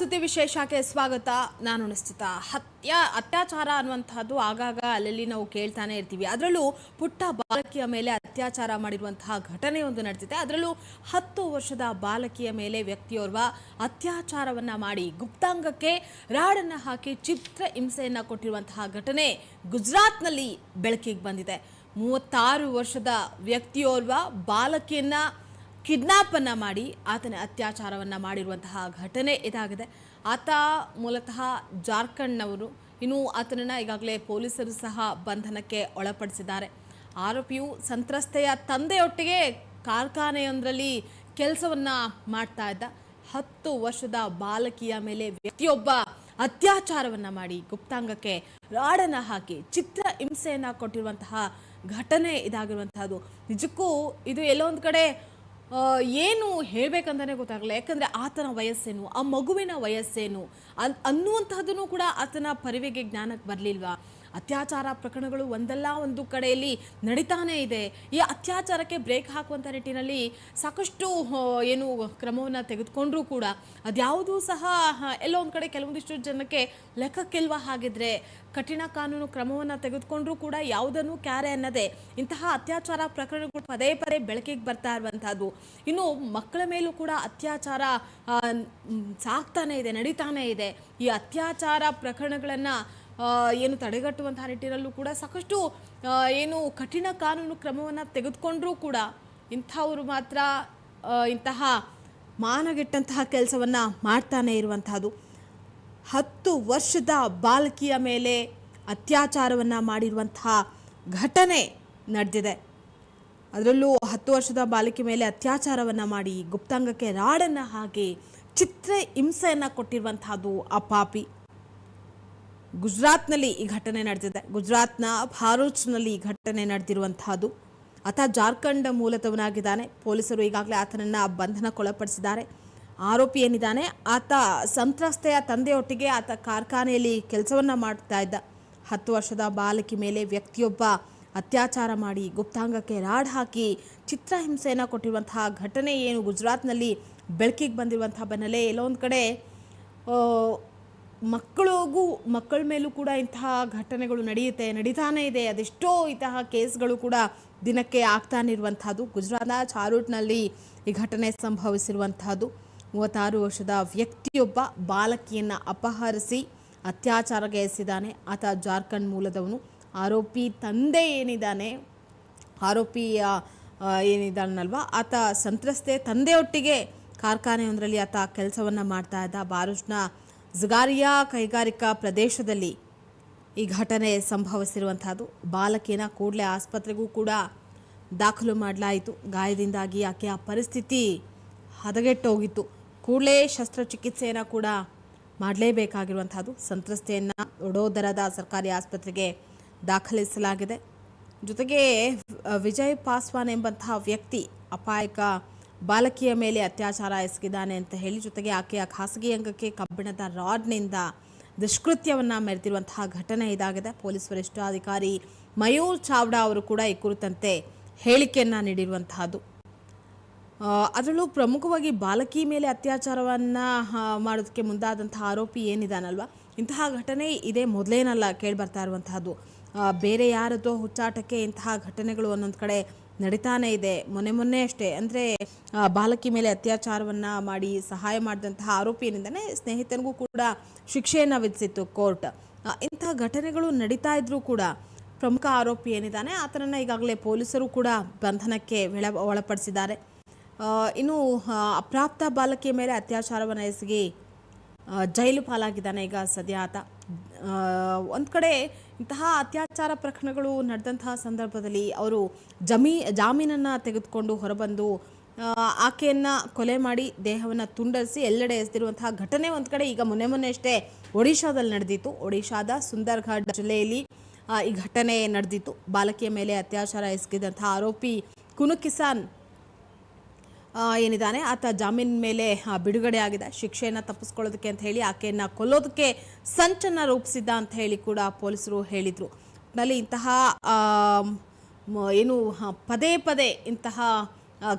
ಸುದ್ದಿ ವಿಶೇಷಕ್ಕೆ ಸ್ವಾಗತ. ನಾನು ನಿಶ್ಚಿತ. ಹತ್ಯ, ಅತ್ಯಾಚಾರ ಅನ್ನುವಂತಹದ್ದು ಆಗಾಗ ಅಲ್ಲಲ್ಲಿ ನಾವು ಕೇಳ್ತಾನೆ ಇರ್ತೀವಿ. ಅದರಲ್ಲೂ ಪುಟ್ಟ ಬಾಲಕಿಯ ಮೇಲೆ ಅತ್ಯಾಚಾರ ಮಾಡಿರುವಂತಹ ಘಟನೆ ಒಂದು ನಡೆದಿದೆ ಅದರಲ್ಲೂ ಹತ್ತು ವರ್ಷದ ಬಾಲಕಿಯ ಮೇಲೆ ವ್ಯಕ್ತಿಯೋರ್ವ ಅತ್ಯಾಚಾರವನ್ನು ಮಾಡಿ ಗುಪ್ತಾಂಗಕ್ಕೆ ರಾಡನ್ನ ಹಾಕಿ ಚಿತ್ರ ಹಿಂಸೆಯನ್ನ ಕೊಟ್ಟಿರುವಂತಹ ಘಟನೆ ಗುಜರಾತ್ನಲ್ಲಿ ಬೆಳಕಿಗೆ ಬಂದಿದೆ. ಮೂವತ್ತಾರು ವರ್ಷದ ವ್ಯಕ್ತಿಯೋರ್ವ ಬಾಲಕಿಯನ್ನ ಕಿಡ್ನಾಪ್ ಅನ್ನ ಮಾಡಿ ಆತನ ಅತ್ಯಾಚಾರವನ್ನು ಮಾಡಿರುವಂತಹ ಘಟನೆ ಇದಾಗಿದೆ. ಆತ ಮೂಲತಃ ಜಾರ್ಖಂಡ್ನವರು. ಇನ್ನು ಆತನನ್ನ ಈಗಾಗಲೇ ಪೊಲೀಸರು ಸಹ ಬಂಧನಕ್ಕೆ ಒಳಪಡಿಸಿದ್ದಾರೆ. ಆರೋಪಿಯು ಸಂತ್ರಸ್ತೆಯ ತಂದೆಯೊಟ್ಟಿಗೆ ಕಾರ್ಖಾನೆಯೊಂದರಲ್ಲಿ ಕೆಲಸವನ್ನ ಮಾಡ್ತಾ ಇದ್ದ. ಹತ್ತು ವರ್ಷದ ಬಾಲಕಿಯ ಮೇಲೆ ವ್ಯಕ್ತಿಯೊಬ್ಬ ಅತ್ಯಾಚಾರವನ್ನು ಮಾಡಿ ಗುಪ್ತಾಂಗಕ್ಕೆ ರಾಡನ್ನು ಹಾಕಿ ಚಿತ್ರ ಹಿಂಸೆಯನ್ನ ಕೊಟ್ಟಿರುವಂತಹ ಘಟನೆ ಇದಾಗಿರುವಂತಹದ್ದು. ನಿಜಕ್ಕೂ ಇದು ಎಲ್ಲೊಂದು ಕಡೆ ಏನು ಹೇಳಬೇಕಂತಲೇ ಗೊತ್ತಾಗಲ್ಲ ಯಾಕಂದರೆ ಆತನ ವಯಸ್ಸೇನು, ಆ ಮಗುವಿನ ವಯಸ್ಸೇನು ಅನ್ ಅನ್ನುವಂತಹದ್ದನ್ನು ಕೂಡ ಆತನ ಪರಿವೆಗೆ ಜ್ಞಾನಕ್ಕೆ ಬರಲಿಲ್ವಾ? ಅತ್ಯಾಚಾರ ಪ್ರಕರಣಗಳು ಒಂದಲ್ಲ ಒಂದು ಕಡೆಯಲ್ಲಿ ನಡೀತಾನೇ ಇದೆ. ಈ ಅತ್ಯಾಚಾರಕ್ಕೆ ಬ್ರೇಕ್ ಹಾಕುವಂಥ ನಿಟ್ಟಿನಲ್ಲಿ ಸಾಕಷ್ಟು ಏನು ಕ್ರಮವನ್ನು ತೆಗೆದುಕೊಂಡ್ರೂ ಕೂಡ ಅದ್ಯಾವುದೂ ಸಹ ಎಲ್ಲೋ ಒಂದು ಕಡೆ ಕೆಲವೊಂದಿಷ್ಟು ಜನಕ್ಕೆ ಲೆಕ್ಕಕ್ಕಿಲ್ವ ಹಾಗಿದ್ರೆ ಕಠಿಣ ಕಾನೂನು ಕ್ರಮವನ್ನು ತೆಗೆದುಕೊಂಡ್ರೂ ಕೂಡ ಯಾವುದನ್ನು ಕ್ಯಾರೆ ಅನ್ನದೆ ಇಂತಹ ಅತ್ಯಾಚಾರ ಪ್ರಕರಣಗಳು ಪದೇ ಪದೇ ಬೆಳಕಿಗೆ ಬರ್ತಾ ಇರುವಂತಹದ್ದು. ಇನ್ನು ಮಕ್ಕಳ ಮೇಲೂ ಕೂಡ ಅತ್ಯಾಚಾರ ಸಾಕ್ತಾನೆ ಇದೆ, ನಡೀತಾನೆ ಇದೆ. ಈ ಅತ್ಯಾಚಾರ ಪ್ರಕರಣಗಳನ್ನು ಏನು ತಡೆಗಟ್ಟುವಂತಹ ನಿಟ್ಟಿನಲ್ಲೂ ಕೂಡ ಸಾಕಷ್ಟು ಏನು ಕಠಿಣ ಕಾನೂನು ಕ್ರಮವನ್ನು ತೆಗೆದುಕೊಂಡರೂ ಕೂಡ ಇಂಥವರು ಮಾತ್ರ ಇಂತಹ ಮಾನಗೆಟ್ಟಂತಹ ಕೆಲಸವನ್ನು ಮಾಡ್ತಾನೆ ಇರುವಂತಹದ್ದು. ಹತ್ತು ವರ್ಷದ ಬಾಲಕಿಯ ಮೇಲೆ ಅತ್ಯಾಚಾರವನ್ನು ಮಾಡಿರುವಂತಹ ಘಟನೆ ನಡೆದಿದೆ. ಅದರಲ್ಲೂ ಹತ್ತು ವರ್ಷದ ಬಾಲಕಿ ಮೇಲೆ ಅತ್ಯಾಚಾರವನ್ನು ಮಾಡಿ ಗುಪ್ತಾಂಗಕ್ಕೆ ರಾಡನ್ನು ಹಾಕಿ ಚಿತ್ರ ಹಿಂಸೆಯನ್ನು ಕೊಟ್ಟಿರುವಂತಹದ್ದು ಆ ಪಾಪಿ ಗುಜರಾತ್ನಲ್ಲಿ ಈ ಘಟನೆ ನಡೆದಿದೆ. ಗುಜರಾತ್ನ ಭಾರೂಚ್ನಲ್ಲಿ ಈ ಘಟನೆ ನಡೆದಿರುವಂತಹದ್ದು. ಆತ ಜಾರ್ಖಂಡ್ ಮೂಲತವನಾಗಿದ್ದಾನೆ ಪೊಲೀಸರು ಈಗಾಗಲೇ ಆತನನ್ನ ಬಂಧನಕ್ಕೊಳಪಡಿಸಿದ್ದಾರೆ. ಆರೋಪಿ ಏನಿದ್ದಾನೆ, ಆತ ಸಂತ್ರಸ್ತೆಯ ತಂದೆಯೊಟ್ಟಿಗೆ ಆತ ಕಾರ್ಖಾನೆಯಲ್ಲಿ ಕೆಲಸವನ್ನ ಮಾಡ್ತಾ ಇದ್ದ. ಹತ್ತು ವರ್ಷದ ಬಾಲಕಿ ಮೇಲೆ ವ್ಯಕ್ತಿಯೊಬ್ಬ ಅತ್ಯಾಚಾರ ಮಾಡಿ ಗುಪ್ತಾಂಗಕ್ಕೆ ರಾಡ್ ಹಾಕಿ ಚಿತ್ರಹಿಂಸೆಯನ್ನು ಕೊಟ್ಟಿರುವಂತಹ ಘಟನೆ ಏನು ಗುಜರಾತ್ನಲ್ಲಿ ಬೆಳಕಿಗೆ ಬಂದಿರುವಂತಹ ಬೆನ್ನಲ್ಲೇ ಎಲ್ಲೋ ಒಂದು ಕಡೆ ಮಕ್ಕಳಿಗೂ, ಮಕ್ಕಳ ಮೇಲೂ ಕೂಡ ಇಂತಹ ಘಟನೆಗಳು ನಡೆಯುತ್ತೆ, ನಡೀತಾನೇ ಇದೆ. ಅದೆಷ್ಟೋ ಇಂತಹ ಕೇಸ್ಗಳು ಕೂಡ ದಿನಕ್ಕೆ ಆಗ್ತಾನಿರುವಂಥದ್ದು ಗುಜರಾತ್ನ ಚಾರೂಟ್ನಲ್ಲಿ ಈ ಘಟನೆ ಸಂಭವಿಸಿರುವಂತಹದ್ದು ಮೂವತ್ತಾರು ವರ್ಷದ ವ್ಯಕ್ತಿಯೊಬ್ಬ ಬಾಲಕಿಯನ್ನು ಅಪಹರಿಸಿ ಅತ್ಯಾಚಾರಕ್ಕೆ ಎಸಿದ್ದಾನೆ ಆತ ಜಾರ್ಖಂಡ್ ಮೂಲದವನು. ಆರೋಪಿ ತಂದೆ ಏನಿದ್ದಾನೆ, ಆರೋಪಿಯ ಏನಿದ್ದಾನಲ್ವ ಏನಿದ್ದಾನಲ್ವಾ, ಆತ ಸಂತ್ರಸ್ತೆ ತಂದೆಯೊಟ್ಟಿಗೆ ಕಾರ್ಖಾನೆಯೊಂದರಲ್ಲಿ ಆತ ಕೆಲಸವನ್ನು ಮಾಡ್ತಾ ಇದ್ದ. ಬಾರೂಚ್ನ ಝಗಾರಿಯಾ ಕೈಗಾರಿಕಾ ಪ್ರದೇಶದಲ್ಲಿ ಈ ಘಟನೆ ಸಂಭವಿಸಿರುವಂಥದ್ದು ಬಾಲಕಿನ ಕೂಡಲೇ ಆಸ್ಪತ್ರೆಗೂ ಕೂಡ ದಾಖಲು ಮಾಡಲಾಯಿತು. ಗಾಯದಿಂದಾಗಿ ಆಕೆ ಆ ಪರಿಸ್ಥಿತಿ ಹದಗೆಟ್ಟೋಗಿತ್ತು. ಕೂಡಲೇ ಶಸ್ತ್ರಚಿಕಿತ್ಸೆಯನ್ನು ಕೂಡ ಮಾಡಲೇಬೇಕಾಗಿರುವಂಥದ್ದು ಸಂತ್ರಸ್ತೆಯನ್ನು ವಡೋದರದ ಸರ್ಕಾರಿ ಆಸ್ಪತ್ರೆಗೆ ದಾಖಲಿಸಲಾಗಿದೆ. ಜೊತೆಗೆ, ವಿಜಯ್ ಪಾಸ್ವಾನ್ ಎಂಬಂತಹ ವ್ಯಕ್ತಿ ಅಪಾಯಕ ಬಾಲಕಿಯ ಮೇಲೆ ಅತ್ಯಾಚಾರ ಎಸಗಿದ್ದಾನೆ ಅಂತ ಹೇಳಿ ಜೊತೆಗೆ ಆಕೆಯ ಖಾಸಗಿ ಅಂಗಕ್ಕೆ ಕಬ್ಬಿಣದ ರಾಡ್ನಿಂದ ದುಷ್ಕೃತ್ಯವನ್ನು ಮೆರೆದಿರುವಂತಹ ಘಟನೆ ಇದಾಗಿದೆ. ಪೊಲೀಸ್ ವರಿಷ್ಠಾಧಿಕಾರಿ ಮಯೂರ್ ಚಾವ್ಡಾ ಅವರು ಕೂಡ ಈ ಕುರಿತಂತೆ ಹೇಳಿಕೆಯನ್ನು ನೀಡಿರುವಂತಹದ್ದು. ಅದರಲ್ಲೂ ಪ್ರಮುಖವಾಗಿ ಬಾಲಕಿ ಮೇಲೆ ಅತ್ಯಾಚಾರವನ್ನು ಮಾಡೋದಕ್ಕೆ ಮುಂದಾದಂತಹ ಆರೋಪಿ ಏನಿದಾನಲ್ವ? ಇಂತಹ ಘಟನೆ ಇದೇ ಮೊದಲೇನಲ್ಲ ಕೇಳಿಬರ್ತಾ ಇರುವಂತಹದ್ದು. ಆ, ಬೇರೆ ಯಾರದೋ ಹುಚ್ಚಾಟಕ್ಕೆ ಇಂತಹ ಘಟನೆಗಳು ಒಂದೊಂದು ಕಡೆ ನಡೀತಾನೆ ಇದೆ. ಮೊನ್ನೆ ಮೊನ್ನೆ ಅಷ್ಟೇ. ಅಂದರೆ ಬಾಲಕಿ ಮೇಲೆ ಅತ್ಯಾಚಾರವನ್ನು ಮಾಡಿ ಸಹಾಯ ಮಾಡಿದಂತಹ ಆರೋಪಿ ಏನಿದ್ದಾನೆ ಸ್ನೇಹಿತನಿಗೂ ಕೂಡ ಶಿಕ್ಷೆಯನ್ನು ವಿಧಿಸಿತ್ತು ಕೋರ್ಟ್. ಇಂಥ ಘಟನೆಗಳು ನಡೀತಾ ಇದ್ರೂ ಕೂಡ ಪ್ರಮುಖ ಆರೋಪಿ ಏನಿದ್ದಾನೆ ಆತನನ್ನು ಈಗಾಗಲೇ ಪೊಲೀಸರು ಕೂಡ ಬಂಧನಕ್ಕೆ ಒಳ ಒಳಪಡಿಸಿದ್ದಾರೆ. ಇನ್ನು ಅಪ್ರಾಪ್ತ ಬಾಲಕಿಯ ಮೇಲೆ ಅತ್ಯಾಚಾರವನ್ನು ಎಸಗಿ ಜೈಲು ಪಾಲಾಗಿದ್ದಾನೆ ಈಗ ಸದ್ಯ ಆತ. ಒಂದು ಕಡೆ ಇಂತಹ ಅತ್ಯಾಚಾರ ಪ್ರಕರಣಗಳು ನಡೆದಂತಹ ಸಂದರ್ಭದಲ್ಲಿ ಅವರು ಜಮೀ, ಜಾಮೀನನ್ನು ತೆಗೆದುಕೊಂಡು ಹೊರಬಂದು ಆಕೆಯನ್ನು ಕೊಲೆ ಮಾಡಿ ದೇಹವನ್ನು ತುಂಡರಿಸಿ ಎಲ್ಲೆಡೆ ಎಸೆದಿರುವಂತಹ ಘಟನೆ ಒಂದು ಕಡೆ ಈಗ ಮೊನ್ನೆ ಮೊನ್ನೆ ಅಷ್ಟೇ ಒಡಿಶಾದಲ್ಲಿ ನಡೆದಿತ್ತು. ಒಡಿಶಾದ ಸುಂದರ್ಘಾಟ್ ಜಿಲ್ಲೆಯಲ್ಲಿ ಈ ಘಟನೆ ನಡೆದಿತ್ತು. ಬಾಲಕಿಯ ಮೇಲೆ ಅತ್ಯಾಚಾರ ಎಸಗಿದಂತಹ ಆರೋಪಿ ಕುನು ಕಿಸಾನ್ ಏನಿದ್ದಾನೆ ಆತ ಜಾಮೀನ್ ಮೇಲೆ ಬಿಡುಗಡೆ ಆಗಿದೆ. ಶಿಕ್ಷೆಯನ್ನು ತಪ್ಪಿಸ್ಕೊಳ್ಳೋದಕ್ಕೆ ಅಂತ ಹೇಳಿ ಆಕೆಯನ್ನು ಕೊಲ್ಲೋದಕ್ಕೆ ಸಂಚನ್ನು ರೂಪಿಸಿದ್ದ ಅಂತ ಹೇಳಿ ಕೂಡ ಪೊಲೀಸರು ಹೇಳಿದರು. ನಲ್ಲಿ ಇಂತಹ ಏನು ಪದೇ ಪದೇ ಇಂತಹ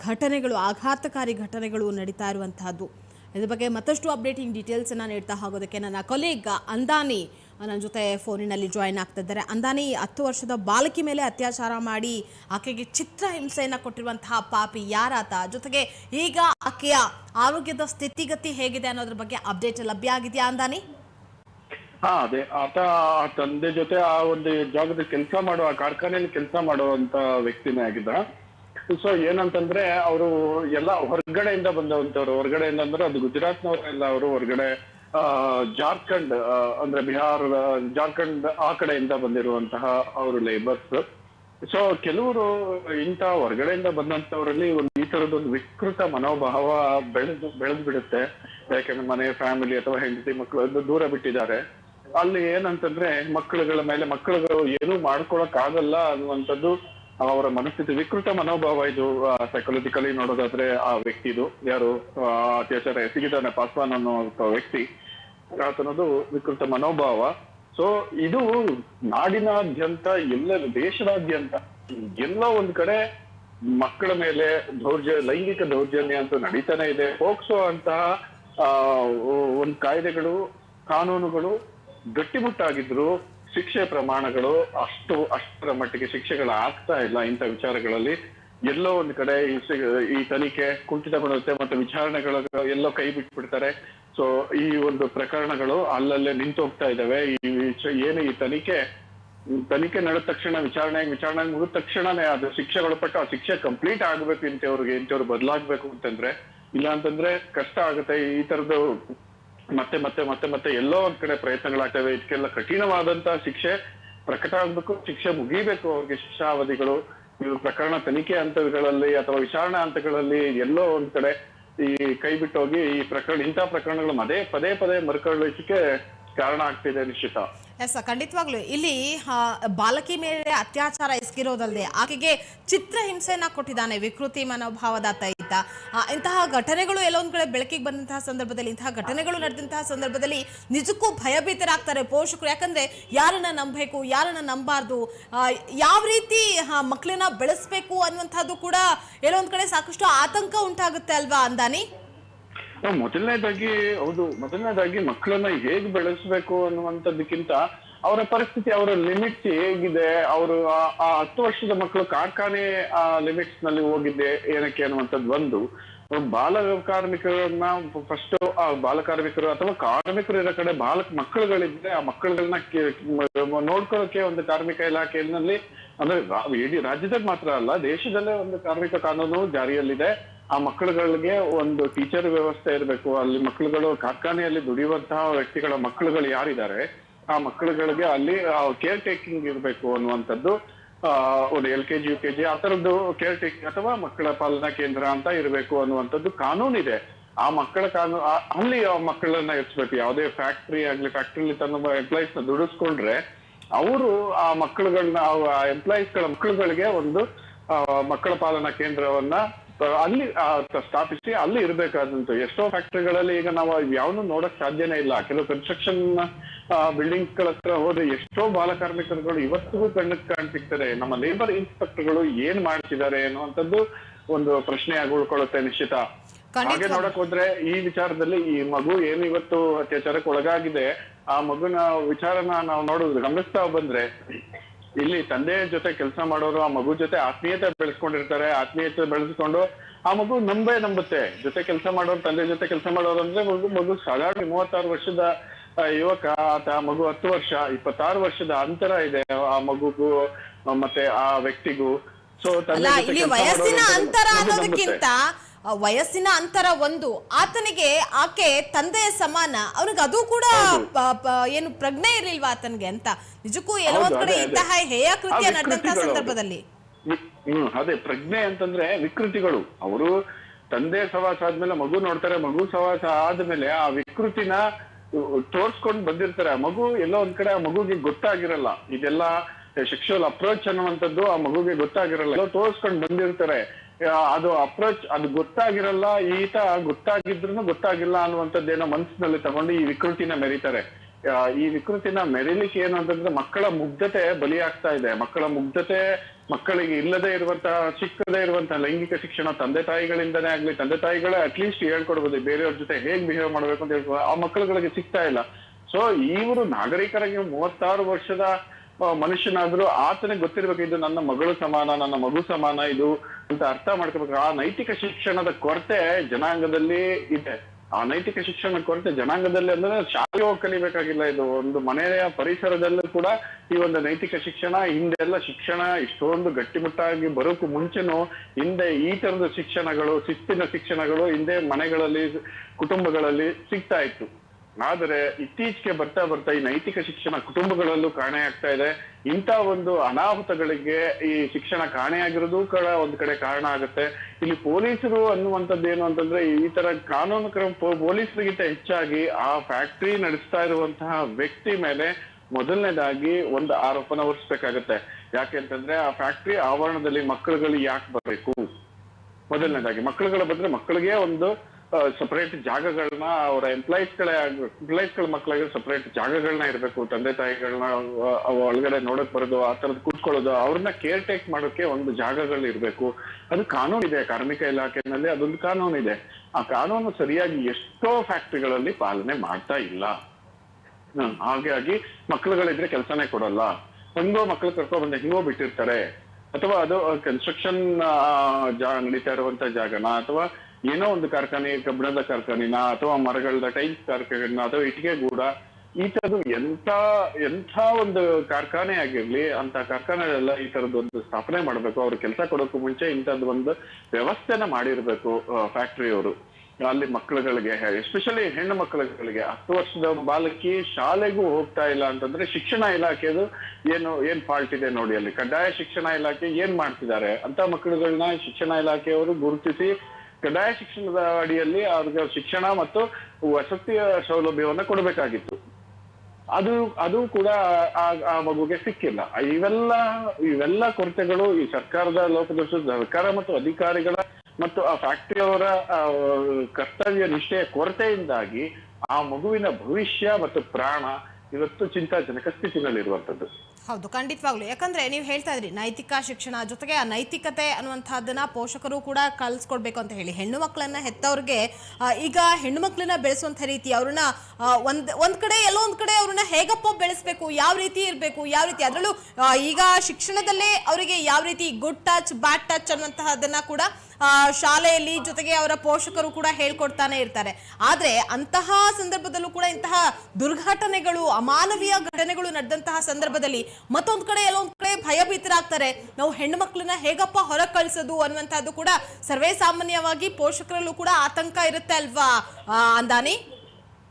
ಘಟನೆಗಳು, ಆಘಾತಕಾರಿ ಘಟನೆಗಳು ನಡೀತಾ ಇರುವಂತಹದ್ದು. ಇದ್ರ ಬಗ್ಗೆ ಮತ್ತಷ್ಟು ಅಪ್ಡೇಟಿಂಗ್ ಡೀಟೇಲ್ಸನ್ನು ನೀಡ್ತಾ ಹೋಗೋದಕ್ಕೆ ನನ್ನ ಕೊಲೀಗ್ ಅಂದಾನಿ ನನ್ನ ಜೊತೆ ಫೋನಿನಲ್ಲಿ ಜಾಯಿನ್ ಆಗ್ತಾ ಇದ್ದಾರೆ. ಈ ಹತ್ತು ವರ್ಷದ ಬಾಲಕಿ ಮೇಲೆ ಅತ್ಯಾಚಾರ ಮಾಡಿ ಆಕೆಗೆ ಚಿತ್ರ ಹಿಂಸೆಯನ್ನು ಕೊಟ್ಟಿರುವಂತಹ ಪಾಪಿ ಯಾರಾತ? ಜೊತೆಗೆ ಈಗ ಆಕೆಯ ಆರೋಗ್ಯದ ಸ್ಥಿತಿಗತಿ ಹೇಗಿದೆ ಅನ್ನೋದ್ರ ಬಗ್ಗೆ ಅಪ್ಡೇಟ್ ಲಭ್ಯ ಆಗಿದೆಯಾ ಅಂದಾನಿ? ಹಾ, ಅದೇ. ಆತ ತಂದೆ ಜೊತೆ ಆ ಒಂದು ಜಾಗದಲ್ಲಿ ಕೆಲಸ ಮಾಡುವ ಕಾರ್ಖಾನೆಯಲ್ಲಿ ಕೆಲಸ ಮಾಡುವಂತ ವ್ಯಕ್ತಿನೇ ಆಗಿದ್ದ. ಸೊ ಏನಂತಂದ್ರೆ, ಅವರು ಎಲ್ಲ ಹೊರಗಡೆಯಿಂದ ಬಂದವಂತವ್ರು ಹೊರಗಡೆಯಿಂದ ಅಂದ್ರೆ ಅದು ಗುಜರಾತ್ನವರೆಲ್ಲ ಅವರು ಹೊರಗಡೆ ಜಾರ್ಖಂಡ್ ಅಂದ್ರೆ ಬಿಹಾರ ಜಾರ್ಖಂಡ್ ಆ ಕಡೆಯಿಂದ ಬಂದಿರುವಂತಹ ಅವರು ಲೇಬರ್ಸ್ ಸೊ ಕೆಲವರು ಇಂಥ ಹೊರಗಡೆಯಿಂದ ಬಂದಂತವರಲ್ಲಿ ಒಂದು ಈ ತರದ ಒಂದು ವಿಕೃತ ಮನೋಭಾವ ಬೆಳೆದು ಬೆಳೆದು ಬಿಡುತ್ತೆ ಯಾಕಂದ್ರೆ ಮನೆ ಫ್ಯಾಮಿಲಿ ಅಥವಾ ಹೆಂಡತಿ ಮಕ್ಕಳು ದೂರ ಬಿಟ್ಟಿದ್ದಾರೆ. ಅಲ್ಲಿ ಏನಂತಂದ್ರೆ ಮಕ್ಕಳುಗಳ ಮೇಲೆ ಮಕ್ಕಳುಗಳು ಏನೂ ಮಾಡ್ಕೊಳಕ್ ಆಗಲ್ಲ ಅನ್ನುವಂಥದ್ದು ಅವರ ಮನಸ್ಥಿತಿ ವಿಕೃತ ಮನೋಭಾವ ಇದು ಸೈಕಾಲಜಿಕಲಿ ನೋಡೋದಾದ್ರೆ ಆ ವ್ಯಕ್ತಿದು. ಯಾರು ಅತ್ಯಾಚಾರ ಎಸಗಿದಾನೆ ಪಾಸ್ವಾನ್ ಅನ್ನೋ ವ್ಯಕ್ತಿ ಆತನದು ವಿಕೃತ ಮನೋಭಾವ. ಸೊ ಇದು ನಾಡಿನಾದ್ಯಂತ ಎಲ್ಲ ದೇಶದಾದ್ಯಂತ ಎಲ್ಲ ಒಂದ್ ಕಡೆ ಮಕ್ಕಳ ಮೇಲೆ ದೌರ್ಜ ಲೈಂಗಿಕ ದೌರ್ಜನ್ಯ ಅಂತೂ ನಡೀತಾನೆ ಇದೆ. ಪೋಕ್ಸೋ ಅಂತಹ ಆ, ಒಂದ್ ಕಾಯ್ದೆಗಳು ಕಾನೂನುಗಳು ಗಟ್ಟಿಮುಟ್ಟಾಗಿದ್ರು ಶಿಕ್ಷೆ ಪ್ರಮಾಣಗಳು ಅಷ್ಟು ಅಷ್ಟರ ಮಟ್ಟಿಗೆ ಶಿಕ್ಷೆಗಳು ಆಗ್ತಾ ಇಲ್ಲ ಇಂಥ ವಿಚಾರಗಳಲ್ಲಿ. ಎಲ್ಲೋ ಒಂದು ಕಡೆ ಈ ತನಿಖೆ ಕುಂಠಿತಗೊಳ್ಳುತ್ತೆ ಮತ್ತೆ ವಿಚಾರಣೆಗಳ ಎಲ್ಲೋ ಕೈ ಬಿಟ್ಬಿಡ್ತಾರೆ. ಸೊ ಈ ಒಂದು ಪ್ರಕರಣಗಳು ಅಲ್ಲಲ್ಲೇ ನಿಂತು ಹೋಗ್ತಾ ಇದ್ದಾವೆ ಈ ಏನು ಈ ತನಿಖೆ ತನಿಖೆ ನಡೆದ ತಕ್ಷಣ ವಿಚಾರಣೆ ವಿಚಾರಣೆ ಮುಗಿದ ತಕ್ಷಣನೇ ಅದು ಶಿಕ್ಷೆಗೊಳಪಟ್ಟು ಆ ಶಿಕ್ಷೆ ಕಂಪ್ಲೀಟ್ ಆಗ್ಬೇಕು ಇಂಥವ್ರಿಗೆ, ಇಂಥವ್ರು ಬದಲಾಗ್ಬೇಕು ಅಂತಂದ್ರೆ. ಇಲ್ಲ ಅಂತಂದ್ರೆ ಕಷ್ಟ ಆಗುತ್ತೆ. ಈ ತರದ್ದು ಮತ್ತೆ ಮತ್ತೆ ಮತ್ತೆ ಮತ್ತೆ ಎಲ್ಲೋ ಒಂದ್ ಕಡೆ ಪ್ರಯತ್ನಗಳಾಗ್ತವೆ. ಇದಕ್ಕೆಲ್ಲ ಕಠಿಣವಾದಂತಹ ಶಿಕ್ಷೆ, ಪ್ರಕಟ ಆಗ್ಬೇಕು, ಶಿಕ್ಷೆ ಮುಗಿಬೇಕು ಅವ್ರಿಗೆ ಶಿಕ್ಷಾವಧಿಗಳು, ಇವು ಪ್ರಕರಣ ತನಿಖೆ ಹಂತಗಳಲ್ಲಿ ಅಥವಾ ವಿಚಾರಣಾ ಹಂತಗಳಲ್ಲಿ ಎಲ್ಲೋ ಒಂದ್ ಕಡೆ ಈ ಕೈ ಬಿಟ್ಟೋಗಿ ಈ ಪ್ರಕರಣ ಇಂತಹ ಪ್ರಕರಣಗಳು ಅದೇ ಪದೇ ಪದೇ ಮರುಕಳಿಸಕ್ಕೆ ಕಾರಣ ಆಗ್ತಿದೆ ನಿಶ್ಚಿತ. ಎಸ್ ಖಂಡಿತವಾಗ್ಲು. ಇಲ್ಲಿ ಬಾಲಕಿ ಮೇಲೆ ಅತ್ಯಾಚಾರ ಎಸಗಿರೋದಲ್ಲದೆ ಆಕೆಗೆ ಚಿತ್ರ ಹಿಂಸೆಯನ್ನ ಕೊಟ್ಟಿದ್ದಾನೆ ವಿಕೃತಿ ಮನೋಭಾವದ ರೈತ ಆ, ಇಂತಹ ಘಟನೆಗಳು ಎಲ್ಲೊಂದು ಕಡೆ ಬೆಳಕಿಗೆ ಬಂದಂತಹ ಸಂದರ್ಭದಲ್ಲಿ ಇಂತಹ ಘಟನೆಗಳು ನಡೆದಂತಹ ಸಂದರ್ಭದಲ್ಲಿ ನಿಜಕ್ಕೂ ಭಯಭೀತರಾಗ್ತಾರೆ ಪೋಷಕರು. ಯಾಕಂದ್ರೆ ಯಾರನ್ನ ನಂಬಬೇಕು ಯಾರನ್ನ ನಂಬಾರ್ದು ಯಾವ ರೀತಿ ಮಕ್ಕಳನ್ನ ಬೆಳೆಸಬೇಕು ಅನ್ನುವಂಥದ್ದು ಕೂಡ ಎಲ್ಲೊಂದ್ ಕಡೆ ಸಾಕಷ್ಟು ಆತಂಕ ಉಂಟಾಗುತ್ತೆ ಅಲ್ವಾ ಅಂದಾನಿ? ಮೊದಲನೇದಾಗಿ ಹೌದು ಮೊದಲನೇದಾಗಿ ಮಕ್ಕಳನ್ನ ಹೇಗ್ ಬೆಳೆಸ್ಬೇಕು ಅನ್ನುವಂಥದ್ದಕ್ಕಿಂತ ಅವರ ಪರಿಸ್ಥಿತಿ, ಅವರ ಲಿಮಿಟ್ಸ್ ಹೇಗಿದೆ? ಅವರು ಆ- ಹತ್ತು ವರ್ಷದ ಮಕ್ಕಳು ಕಾರ್ಖಾನೆ, ಆ ಲಿಮಿಟ್ಸ್ನಲ್ಲಿ ಹೋಗಿದ್ದೆ, ಏನಕ್ಕೆ ಅನ್ನುವಂಥದ್ದು ಒಂದು ಬಾಲ ಕಾರ್ಮಿಕರನ್ನ ಫಸ್ಟ್ ಆ ಬಾಲ ಕಾರ್ಮಿಕರು ಅಥವಾ ಕಾರ್ಮಿಕರು ಇರೋ ಕಡೆ ಬಾಲ ಮಕ್ಕಳುಗಳಿದ್ರೆ ಆ ಮಕ್ಕಳುಗಳನ್ನ ನೋಡ್ಕೊಳ್ಳೋಕೆ ಒಂದು ಕಾರ್ಮಿಕ ಇಲಾಖೆಯಲ್ಲಿ ಅಂದ್ರೆ ಇಡೀ ರಾಜ್ಯದಲ್ಲಿ ಮಾತ್ರ ಅಲ್ಲ, ದೇಶದಲ್ಲೇ ಒಂದು ಕಾರ್ಮಿಕ ಕಾನೂನು ಜಾರಿಯಲ್ಲಿದೆ. ಆ ಮಕ್ಕಳುಗಳಿಗೆ ಒಂದು ಟೀಚರ್ ವ್ಯವಸ್ಥೆ ಇರಬೇಕು. ಅಲ್ಲಿ ಮಕ್ಕಳುಗಳು ಕಾರ್ಖಾನೆಯಲ್ಲಿ ದುಡಿಯುವಂತಹ ವ್ಯಕ್ತಿಗಳ ಮಕ್ಕಳುಗಳು ಯಾರಿದ್ದಾರೆ? ಆ ಮಕ್ಕಳುಗಳಿಗೆ ಅಲ್ಲಿ ಕೇರ್ ಟೇಕಿಂಗ್ ಇರಬೇಕು ಅನ್ನುವಂಥದ್ದು ಒಂದು L K G, U K G ಆ ಥರದ್ದು ಕೇರ್ ಟೇಕಿಂಗ್ ಅಥವಾ ಮಕ್ಕಳ ಪಾಲನಾ ಕೇಂದ್ರ ಅಂತ ಇರಬೇಕು ಅನ್ನುವಂಥದ್ದು ಕಾನೂನಿದೆ ಆ ಮಕ್ಕಳ ಕಾನೂನು ಅಲ್ಲಿ ಮಕ್ಕಳನ್ನ ಇರಿಸ್ಬೇಕು. ಯಾವುದೇ ಫ್ಯಾಕ್ಟ್ರಿ ಆಗ್ಲಿ ಫ್ಯಾಕ್ಟ್ರಿಲಿ ತನ್ನ ಎಂಪ್ಲಾಯೀಸ್ ದುಡಿಸ್ಕೊಂಡ್ರೆ, ಅವರು ಆ ಮಕ್ಕಳುಗಳನ್ನ, ಆ ಎಂಪ್ಲಾಯೀಸ್ಗಳ ಮಕ್ಕಳುಗಳಿಗೆ ಒಂದು ಮಕ್ಕಳ ಪಾಲನಾ ಕೇಂದ್ರವನ್ನ ಅಲ್ಲಿ ಸ್ಥಾಪಿಸಿ ಅಲ್ಲಿ ಇರಬೇಕಾದಂತ ಎಷ್ಟೋ ಫ್ಯಾಕ್ಟರಿಗಳಲ್ಲಿ ಈಗ ನಾವು ಯಾವನು ನೋಡಕ್ ಸಾಧ್ಯನೇ ಇಲ್ಲ. ಕೆಲವು ಕನ್ಸ್ಟ್ರಕ್ಷನ್ ಬಿಲ್ಡಿಂಗ್ಸ್ಗಳ ಹತ್ರ ಹೋದ್ರೆ ಎಷ್ಟೋ ಬಾಲಕಾರ್ಮಿಕರುಗಳು ಇವತ್ತಿಗೂ ಕಣ್ಣಿಗೆ ಕಾಣ್ತಿರ್ತಾರೆ ನಮ್ಮ ಲೇಬರ್ ಇನ್ಸ್ಪೆಕ್ಟರ್ಗಳು ಏನ್ ಮಾಡ್ತಿದ್ದಾರೆ ಅನ್ನುವಂಥದ್ದು ಒಂದು ಪ್ರಶ್ನೆ ಉಳ್ಕೊಳ್ಳುತ್ತೆ ನಿಶ್ಚಿತ. ಹಾಗೆ ನೋಡಕ್ ಹೋದ್ರೆ ಈ ವಿಚಾರದಲ್ಲಿ ಈ ಮಗು ಏನು ಇವತ್ತು ಅತ್ಯಾಚಾರಕ್ಕೆ ಒಳಗಾಗಿದೆ ಆ ಮಗುನ ವಿಚಾರನ ನಾವು ನೋಡಿದ್ರೆ ಗಮನಿಸ್ತಾ ಬಂದ್ರೆ ಇಲ್ಲಿ ತಂದೆ ಜೊತೆ ಕೆಲಸ ಮಾಡೋರು ಆ ಮಗು ಜೊತೆ ಆತ್ಮೀಯತೆ ಬೆಳೆಸ್ಕೊಂಡಿರ್ತಾರೆ ಆತ್ಮೀಯತೆ ಬೆಳೆಸ್ಕೊಂಡು ಆ ಮಗು ನಂಬೇ ನಂಬುತ್ತೆ. ಜೊತೆ ಕೆಲಸ ಮಾಡೋರು ತಂದೆ ಜೊತೆ ಕೆಲಸ ಮಾಡೋರು ಅಂದ್ರೆ ಮಗು ಮಗು ಸಾಧಾರಣ ಮೂವತ್ತಾರು ವರ್ಷದ ಆ, ಯುವಕ ಆತ ಆ ಮಗು ಹತ್ತು ವರ್ಷ ಇಪ್ಪತ್ತಾರು ವರ್ಷದ ಅಂತರ ಇದೆ ಆ ಮಗುಗೂ ಮತ್ತೆ ಆ ವ್ಯಕ್ತಿಗೂ. ಸೊ ಇಲ್ಲಿ ವಯಸ್ಸಿನ ಅಂತರ ಅನ್ನೋದಕ್ಕಿಂತ ಆ, ವಯಸ್ಸಿನ ಅಂತರ ಒಂದು. ಆತನಿಗೆ ಆಕೆ ತಂದೆಯ ಸಮಾನ. ಅವನಿಗೆ ಅದು ಕೂಡ ಏನು ಪ್ರಜ್ಞೆ ಇರ್ಲಿಲ್ವಾ ಆತನಿಗೆ ಅಂತ? ನಿಜಕ್ಕೂ ಎಲ್ಲ ಒಂದ್ ಕಡೆ. ಇಂತಹ ಹೇಯ ಕೃತ್ಯ ನಡೆದಂತಹ ಸಂದರ್ಭದಲ್ಲಿ. ಹ್ಮ್ ಅದೇ ಪ್ರಜ್ಞೆ ಅಂತಂದ್ರೆ ವಿಕೃತಿಗಳು. ಅವರು ತಂದೆ ಸವಾಸ ಆದ್ಮೇಲೆ ಮಗು ನೋಡ್ತಾರೆ ಮಗು ಸವಾಸ ಆದ್ಮೇಲೆ ಆ ವಿಕೃತಿನ ತೋರ್ಸ್ಕೊಂಡ್ ಬಂದಿರ್ತಾರೆ. ಆ ಮಗು ಎಲ್ಲೋ ಒಂದ್ ಕಡೆ ಆ ಮಗುಗೆ ಗೊತ್ತಾಗಿರಲ್ಲ. ಇದೆಲ್ಲ ಸೆಕ್ಷುವಲ್ ಅಪ್ರೋಚ್ ಅನ್ನುವಂಥದ್ದು ಆ ಮಗುಗೆ ಗೊತ್ತಾಗಿರಲ್ಲ. ಎಲ್ಲೋ ತೋರ್ಸ್ಕೊಂಡ್ ಬಂದಿರ್ತಾರೆ. ಅದು ಅಪ್ರೋಚ್ ಅದು ಗೊತ್ತಾಗಿರಲ್ಲ, ಈತ ಗೊತ್ತಾಗಿದ್ರು ಗೊತ್ತಾಗಿಲ್ಲ ಅನ್ನುವಂಥದ್ದೇನೋ ಮನಸ್ಸಿನಲ್ಲಿ ತಗೊಂಡು ಈ ವಿಕೃತಿನ ಮೆರೀತಾರೆ. ಈ ವಿಕೃತಿನ ಮೆರಿಲಿಕ್ಕೆ ಏನು ಅಂತಂದ್ರೆ ಮಕ್ಕಳ ಮುಗ್ಧತೆ ಬಲಿಯಾಗ್ತಾ ಇದೆ. ಮಕ್ಕಳ ಮುಗ್ಧತೆ ಮಕ್ಕಳಿಗೆ ಇಲ್ಲದೆ ಇರುವಂತಹ, ಸಿಕ್ಕದೇ ಇರುವಂತಹ ಲೈಂಗಿಕ ಶಿಕ್ಷಣ ತಂದೆ ತಾಯಿಗಳಿಂದನೇ ಆಗ್ಲಿ, ತಂದೆ ತಾಯಿಗಳೇ ಅಟ್ಲೀಸ್ಟ್ ಹೇಳ್ಕೊಡ್ಬೋದು, ಬೇರೆಯವ್ರ ಜೊತೆ ಹೇಗ್ ಬಿಹೇವ್ ಮಾಡ್ಬೇಕು ಅಂತ ಹೇಳ್ಬೋದು ಆ ಮಕ್ಕಳುಗಳಿಗೆ ಸಿಗ್ತಾ ಇಲ್ಲ. ಸೊ ಇವರು ನಾಗರಿಕರಿಗೆ ಮೂವತ್ತಾರು ವರ್ಷದ ಮನುಷ್ಯನಾದ್ರೂ ಆತನೇ ಗೊತ್ತಿರ್ಬೇಕು, ಇದು ನನ್ನ ಮಗಳು ಸಮಾನ, ನನ್ನ ಮಗು ಸಮಾನ, ಇದು ಅಂತ ಅರ್ಥ ಮಾಡ್ಕೋಬೇಕು. ಆ ನೈತಿಕ ಶಿಕ್ಷಣದ ಕೊರತೆ ಜನಾಂಗದಲ್ಲಿ ಇದೆ. ಆ ನೈತಿಕ ಶಿಕ್ಷಣ ಕೊರತೆ ಜನಾಂಗದಲ್ಲಿ ಅಂದ್ರೆ ಶಾಲೆ ಹೋಗಿ ಕಲಿಬೇಕಾಗಿಲ್ಲ. ಇದು ಒಂದು ಮನೆಯ ಪರಿಸರದಲ್ಲೂ ಕೂಡ ಈ ಒಂದು ನೈತಿಕ ಶಿಕ್ಷಣ ಹಿಂದೆಲ್ಲ ಶಿಕ್ಷಣ ಇಷ್ಟೊಂದು ಗಟ್ಟಿಮುಟ್ಟಾಗಿ ಬರೋಕು ಮುಂಚೆನೂ ಹಿಂದೆ ಈ ತರದ ಶಿಕ್ಷಣಗಳು, ಶಿಸ್ತಿನ ಶಿಕ್ಷಣಗಳು ಹಿಂದೆ ಮನೆಗಳಲ್ಲಿ, ಕುಟುಂಬಗಳಲ್ಲಿ ಸಿಗ್ತಾ ಇತ್ತು. ಆದರೆ ಇತ್ತೀಚೆಗೆ ಬರ್ತಾ ಬರ್ತಾ ಈ ನೈತಿಕ ಶಿಕ್ಷಣ ಕುಟುಂಬಗಳಲ್ಲೂ ಕಾಣೆಯಾಗ್ತಾ ಇದೆ. ಇಂಥ ಒಂದು ಅನಾಹುತಗಳಿಗೆ ಈ ಶಿಕ್ಷಣ ಕಾಣೆಯಾಗಿರೋದು ಕೂಡ ಒಂದ್ ಕಡೆ ಕಾರಣ ಆಗುತ್ತೆ. ಇಲ್ಲಿ ಪೊಲೀಸರು ಅನ್ನುವಂಥದ್ದು ಏನು ಅಂತಂದ್ರೆ ಈ ತರ ಕಾನೂನು ಕ್ರಮ ಪೊಲೀಸರಿಗಿಂತ ಹೆಚ್ಚಾಗಿ ಆ ಫ್ಯಾಕ್ಟರಿ ನಡೆಸ್ತಾ ಇರುವಂತಹ ವ್ಯಕ್ತಿ ಮೇಲೆ ಮೊದಲನೇದಾಗಿ ಒಂದು ಆರೋಪನ ಹೊರಿಸ್ಬೇಕಾಗತ್ತೆ. ಯಾಕೆ ಅಂತಂದ್ರೆ ಆ ಫ್ಯಾಕ್ಟರಿ ಆವರಣದಲ್ಲಿ ಮಕ್ಕಳುಗಳು ಯಾಕೆ ಬರಬೇಕು? ಮೊದಲನೇದಾಗಿ ಮಕ್ಕಳುಗಳು ಬಂದ್ರೆ ಮಕ್ಕಳಿಗೆ ಒಂದು ಸಪರೇಟ್ ಜಾಗಗಳನ್ನ ಅವರ ಎಂಪ್ಲಾಯೀಸ್ ಗಳೇ ಎಂಪ್ಲಾಯೀಸ್ಗಳ ಮಕ್ಕಳಿಗೆ ಸಪರೇಟ್ ಜಾಗಗಳನ್ನ ಇರಬೇಕು, ತಂದೆ ತಾಯಿಗಳನ್ನ ಒಳಗಡೆ ನೋಡಕ್ ಬರೋದು, ಆ ತರದ್ ಕೂತ್ಕೊಳ್ಳೋದು ಅವ್ರನ್ನ ಕೇರ್ ಟೇಕ್ ಮಾಡೋಕೆ ಒಂದು ಜಾಗಗಳು ಇರಬೇಕು. ಅದು ಕಾನೂನು ಇದೆ ಕಾರ್ಮಿಕ ಇಲಾಖೆನಲ್ಲಿ, ಅದೊಂದು ಕಾನೂನು ಇದೆ. ಆ ಕಾನೂನು ಸರಿಯಾಗಿ ಎಷ್ಟೋ ಫ್ಯಾಕ್ಟ್ರಿಗಳಲ್ಲಿ ಪಾಲನೆ ಮಾಡ್ತಾ ಇಲ್ಲ. ಹಾಗಾಗಿ ಮಕ್ಕಳುಗಳಿದ್ರೆ ಕೆಲಸನೇ ಕೊಡಲ್ಲ. ಹೆಂಗೋ ಮಕ್ಕಳು ಕರ್ಕೊಂಡ್ ಬಂದ ಹಿಂಗೋ ಬಿಟ್ಟಿರ್ತಾರೆ. ಅಥವಾ ಅದು ಕನ್ಸ್ಟ್ರಕ್ಷನ್ ಜಾ, ನಡೀತಾ ಇರುವಂತ ಜಾಗನ, ಅಥವಾ ಏನೋ ಒಂದು ಕಾರ್ಖಾನೆ, ಕಬ್ಬಿಣದ ಕಾರ್ಖಾನೆನ, ಅಥವಾ ಮರಗಳದ ಟೈಲ್ಸ್ ಕಾರ್ಖಾನೆನ, ಅಥವಾ ಇಟ್ಟಿಗೆ ಗೂಡ ಈ ತರದ್ದು ಎಂತ ಎಂಥ ಒಂದು ಕಾರ್ಖಾನೆ ಆಗಿರ್ಲಿ ಅಂತ ಕಾರ್ಖಾನೆಗಳೆಲ್ಲ ಈ ತರದ್ದು ಒಂದು ಸ್ಥಾಪನೆ ಮಾಡ್ಬೇಕು. ಅವ್ರು ಕೆಲಸ ಕೊಡೋಕ್ಕೂ ಮುಂಚೆ ಇಂಥದ್ದು ಒಂದು ವ್ಯವಸ್ಥೆನ ಮಾಡಿರ್ಬೇಕು ಫ್ಯಾಕ್ಟ್ರಿಯವರು. ಅಲ್ಲಿ ಮಕ್ಕಳುಗಳಿಗೆ ಎಸ್ಪೆಷಲಿ ಹೆಣ್ಣು ಮಕ್ಕಳುಗಳಿಗೆ, ಹತ್ತು ವರ್ಷದ ಬಾಲಕಿ ಶಾಲೆಗೂ ಹೋಗ್ತಾ ಇಲ್ಲ ಅಂತಂದ್ರೆ ಶಿಕ್ಷಣ ಇಲಾಖೆದು ಏನು, ಏನ್ ಫಾಲ್ಟ್ ಇದೆ ನೋಡಿ ಅಲ್ಲಿ? ಕಡ್ಡಾಯ ಶಿಕ್ಷಣ ಇಲಾಖೆ ಏನ್ ಮಾಡ್ತಿದ್ದಾರೆ? ಅಂತ ಮಕ್ಕಳುಗಳನ್ನ ಶಿಕ್ಷಣ ಇಲಾಖೆಯವರು ಗುರುತಿಸಿ ಕಡ್ಡಾಯ ಶಿಕ್ಷಣದ ಅಡಿಯಲ್ಲಿ ಅವ್ರಿಗೆ ಶಿಕ್ಷಣ ಮತ್ತು ವಸತಿಯ ಸೌಲಭ್ಯವನ್ನು ಕೊಡಬೇಕಾಗಿತ್ತು. ಅದು ಅದು ಕೂಡ ಆ- ಮಗುಗೆ ಸಿಕ್ಕಿಲ್ಲ. ಇವೆಲ್ಲ ಇವೆಲ್ಲ ಕೊರತೆಗಳು ಈ ಸರ್ಕಾರದ ಲೋಪದೋಷ ಸರ್ಕಾರ ಮತ್ತು ಅಧಿಕಾರಿಗಳ ಮತ್ತು ಆ ಫ್ಯಾಕ್ಟರಿಯವರ ಕರ್ತವ್ಯ ನಿಷ್ಠೆಯ ಕೊರತೆಯಿಂದಾಗಿ ಆ ಮಗುವಿನ ಭವಿಷ್ಯ ಮತ್ತು ಪ್ರಾಣ ಇವತ್ತು ಚಿಂತಾಜನಕ ಸ್ಥಿತಿನಲ್ಲಿರುವಂತದ್ದು ಹೌದು, ಖಂಡಿತವಾಗ್ಲು. ಯಾಕಂದ್ರೆ ನೀವು ಹೇಳ್ತಾ ಇದ್ರಿ, ನೈತಿಕ ಶಿಕ್ಷಣ ಜೊತೆಗೆ ಆ ನೈತಿಕತೆ ಅನ್ನುವಂಥದ್ದನ್ನ ಪೋಷಕರು ಕೂಡ ಕಲಿಸ್ಕೊಡ್ಬೇಕು ಅಂತ ಹೇಳಿ. ಹೆಣ್ಣು ಮಕ್ಕಳನ್ನ ಹೆತ್ತವ್ರಿಗೆ ಈಗ ಹೆಣ್ಣು ಮಕ್ಕಳನ್ನ ಬೆಳೆಸುವಂಥ ರೀತಿ ಅವ್ರನ್ನ ಒಂದ್ ಒಂದ್ ಕಡೆ ಎಲ್ಲೋ ಒಂದ್ ಕಡೆ ಅವ್ರನ್ನ ಹೇಗಪ್ಪ ಬೆಳೆಸ್ಬೇಕು, ಯಾವ ರೀತಿ ಇರಬೇಕು, ಯಾವ ರೀತಿ ಅದರಲ್ಲೂ ಈಗ ಶಿಕ್ಷಣದಲ್ಲೇ ಅವರಿಗೆ ಯಾವ ರೀತಿ ಗುಡ್ ಟಚ್ ಬ್ಯಾಡ್ ಟಚ್ ಅನ್ನುವಂತಹದನ್ನ ಕೂಡ ಶಾಲೆಯಲ್ಲಿ ಜೊತೆಗೆ ಅವರ ಪೋಷಕರು ಕೂಡ ಹೇಳ್ಕೊಡ್ತಾನೆ ಇರ್ತಾರೆ. ಆದ್ರೆ ಅಂತಹ ಸಂದರ್ಭದಲ್ಲೂ ಕೂಡ ಇಂತಹ ದುರ್ಘಟನೆಗಳು, ಅಮಾನವೀಯ ಘಟನೆಗಳು ನಡೆದಂತಹ ಸಂದರ್ಭದಲ್ಲಿ ಮತ್ತೊಂದ್ ಕಡೆ, ಎಲ್ಲೊಂದ್ ಕಡೆ ಭಯಭೀತರಾಗ್ತಾರೆ. ನಾವು ಹೆಣ್ಮಕ್ಳನ್ನ ಹೇಗಪ್ಪ ಹೊರ ಕಳಿಸೋದು ಅನ್ನುವಂತಹದ್ದು ಕೂಡ ಸರ್ವೇ ಸಾಮಾನ್ಯವಾಗಿ ಪೋಷಕರಲ್ಲೂ ಕೂಡ ಆತಂಕ ಇರುತ್ತೆ ಅಲ್ವಾ ಅಂದಾನಿ?